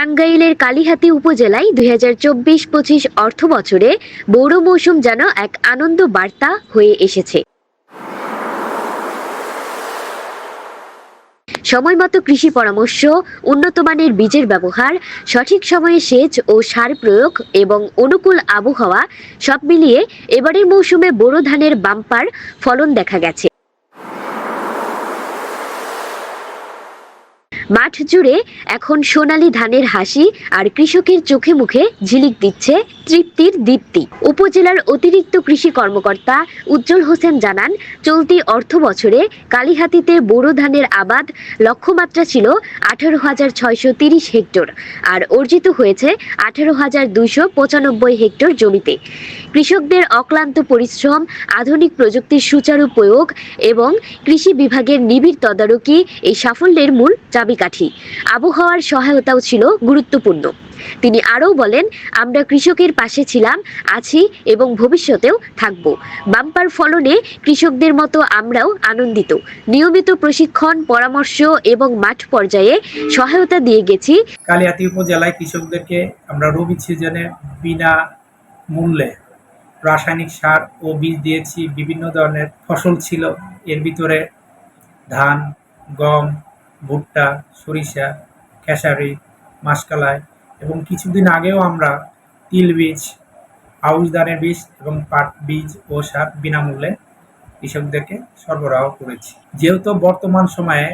টাঙ্গাইলের কালিহাতী উপজেলায় দুই হাজার চব্বিশ পঁচিশ অর্থ বছরে বৌর মৌসুম যেন এক আনন্দ বার্তা হয়ে এসেছে। সময়মতো কৃষি পরামর্শ, উন্নত মানের বীজের ব্যবহার, সঠিক সময়ে সেচ ও সার প্রয়োগ এবং অনুকূল আবহাওয়া সব মিলিয়ে এবারের মৌসুমে বোরো ধানের বাম্পার ফলন দেখা গেছে। মাঠ জুড়ে এখন সোনালী ধানের হাসি আর কৃষকের চোখে মুখে ঝিলিক দিচ্ছে তৃপ্তির দীপ্তি। উপজেলার অতিরিক্ত কৃষি কর্মকর্তা উজ্জ্বল হোসেন জানান, চলতি অর্থ বছরে কালীহাতিতে বোরো ধানের আবাদ লক্ষ্যমাত্রা ছিল আঠারো হাজার ছয়শো তিরিশ হেক্টর আর অর্জিত হয়েছে আঠারো হাজার দুইশো পঁচানব্বই হেক্টর জমিতে। কৃষকদের অক্লান্ত পরিশ্রম, আধুনিক প্রযুক্তির সুচারু প্রয়োগ এবং কৃষি বিভাগের নিবিড় তদারকি এই সাফল্যের মূল চাবিকাঠি আবহাওয়ার সহায়তাও ছিল গুরুত্বপূর্ণ। তিনি আরও বলেন, আমরা কৃষকের পাশে ছিলাম, আছি এবং ভবিষ্যতেও থাকব। বাম্পার ফলনে কৃষকদের মতো আমরাও আনন্দিত। নিয়মিত প্রশিক্ষণ, পরামর্শ এবং মাঠ পর্যায়ে সহায়তা দিয়ে গেছি। কালিহাতী উপজেলায় কৃষকদেরকে আমরা রবি সিজনে বিনা মূল্যে রাসায়নিক সার ও বীজ দিয়েছি। বিভিন্ন ধরনের ফসল ছিল। এর ভিতরে ধান, গম ভুট্টা, সরিষা, খেসারি, মাসকালাই এবং কিছুদিন আগেও আমরা তিল বীজ, আউশ ধানের বীজ এবং পাট বীজ ও সার বিনামূল্যে কৃষকদেরকে সরবরাহ করেছি। যেহেতু বর্তমান সময়ে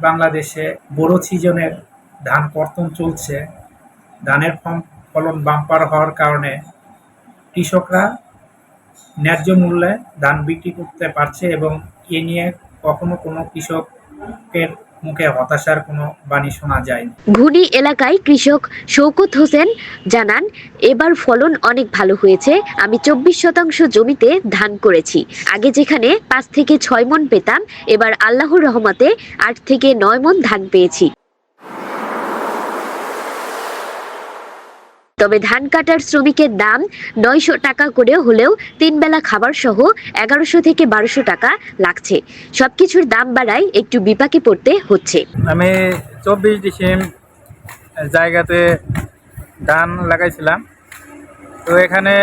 বাংলাদেশে বড় সিজনের ধান কর্তন চলছে, ধানের ফলন বাম্পার হওয়ার কারণে কৃষকরা ন্যায্য মূল্যে ধান বিক্রি করতে পারছে এবং এ নিয়ে কখনো কোনো কৃষকের মুখে হতাশার কোনো বাণী শোনা যায় ঘুনি এলাকায় কৃষক শৌকত হোসেন জানান, এবার ফলন অনেক ভালো হয়েছে। আমি চব্বিশ শতাংশ জমিতে ধান করেছি। আগে যেখানে পাঁচ থেকে ছয় মন পেতাম, এবার আল্লাহর রহমতে আট থেকে নয় মন ধান পেয়েছি। তবে ধান কাটার শ্রমিকের দাম নয়শো টাকা করে হলেও তিন বেলা খাবার সহ এগারোশো থেকে বারোশো টাকা লাগছে। সবকিছুর দাম বাড়ায় একটু বিপাকে পড়তে হচ্ছে। আমি চব্বিশ ডিসেম জায়গাতে ধান লাগাইছিলাম। তো এখানে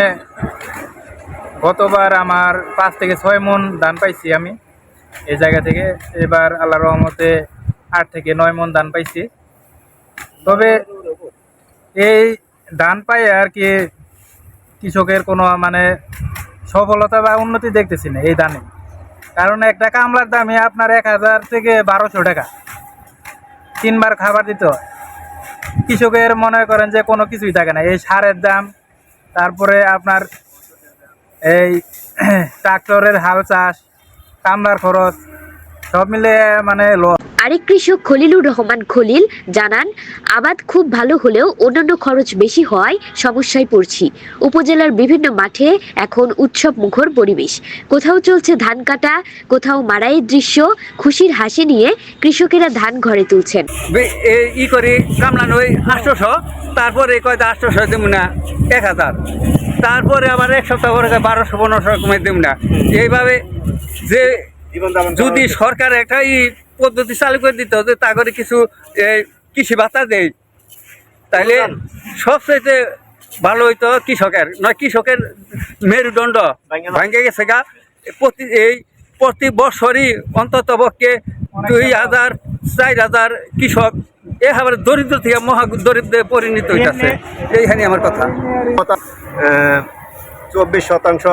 গতবার আমার পাঁচ থেকে ছয় মন ধান পাইছি আমি এই জায়গা থেকে। এবার আল্লাহ রহমতে আট থেকে নয় মন ধান পাইছি। তবে এই ধান পাই আর কি কৃষকের কোনো মানে সফলতা বা উন্নতি দেখতেছি না এই ধানে। কারণ একটা কামলার দামে আপনার এক হাজার থেকে বারোশো টাকা। তিনবার খাবার দিতে হয়। কৃষকের মনে করেন যে কোনো কিছুই থাকে না। এই সারের দাম, তারপরে আপনার এই ট্রাক্টরের হাল চাষ, কামলার খরচ, সব মিলে মানে ল আরেক কৃষক খলিলুর রহমান খলিল জানান আবাদ খুব ভালো হলেও অন্যান্য খরচ বেশি হওয়ায় সমস্যায় পড়ছি। উপজেলার বিভিন্ন মাঠে এখন উৎসব মুখর পরিবেশ। কোথাও চলছে ধান কাটা কোথাও মারাইয়ের দৃশ্য খুশির হাসি নিয়ে কৃষকেরা ধান ঘরে তুলছেন। ই করি কামলান ওই আটশোশো তারপরে কয়টা আটশোশো দেব না এক হাজার। তারপরে আবার এক সপ্তাহ পরে বারোশো পনেরোশো কমে দেব না। এইভাবে যে যদি সরকার একটা ই পদ্ধতি চালু করে দিত যে তা করে কিছু এই, কৃষি ভাতা দেয় তাহলে সবচেয়ে ভালো হইতো কৃষকের নয় কৃষকের মেরুদণ্ড ভাঙ্গে গেছে। গা। প্রতি এই প্রতি বছরই অন্তত পক্ষে দুই হাজার চার হাজার কৃষক এভাবে দরিদ্র থেকে মহা দরিদ্রে পরিণত হইতেছে। এইখানে আমার কথা। চব্বিশ শতাংশ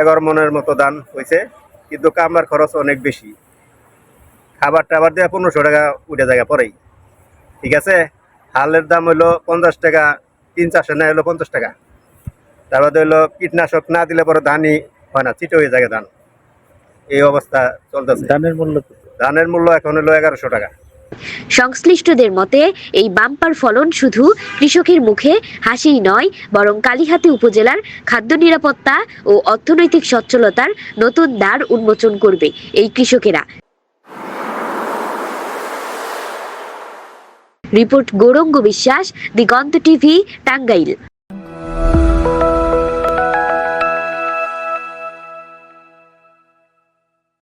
এগারো মনের মতো দান হয়েছে কিন্তু কামার খরচ অনেক বেশি। খাবার টাবার দিয়ে পনেরোশো টাকা উঠে জায়গা পরেই। ঠিক আছে? হালের দাম হইল পঞ্চাশ টাকা তিন চারশো না হলো পঞ্চাশ টাকা। তারপরে হইল কীটনাশক না দিলে পরে ধানই হয় না চিটে হয়ে যায় ধান। এই অবস্থা চলতেছে। ধানের মূল্য ধানের মূল্য এখন হলো এগারোশো টাকা। সংশ্লিষ্টদের মতে এই বাম্পার ফলন শুধু কৃষকের মুখে হাসিই নয় বরং কালীহাতি উপজেলার খাদ্য নিরাপত্তা ও অর্থনৈতিক সচ্ছলতার নতুন দ্বার উন্মোচন করবে এই কৃষকেরা। রিপোর্ট গৌরঙ্গ বিশ্বাস দিগন্ত টিভি টাঙ্গাইল।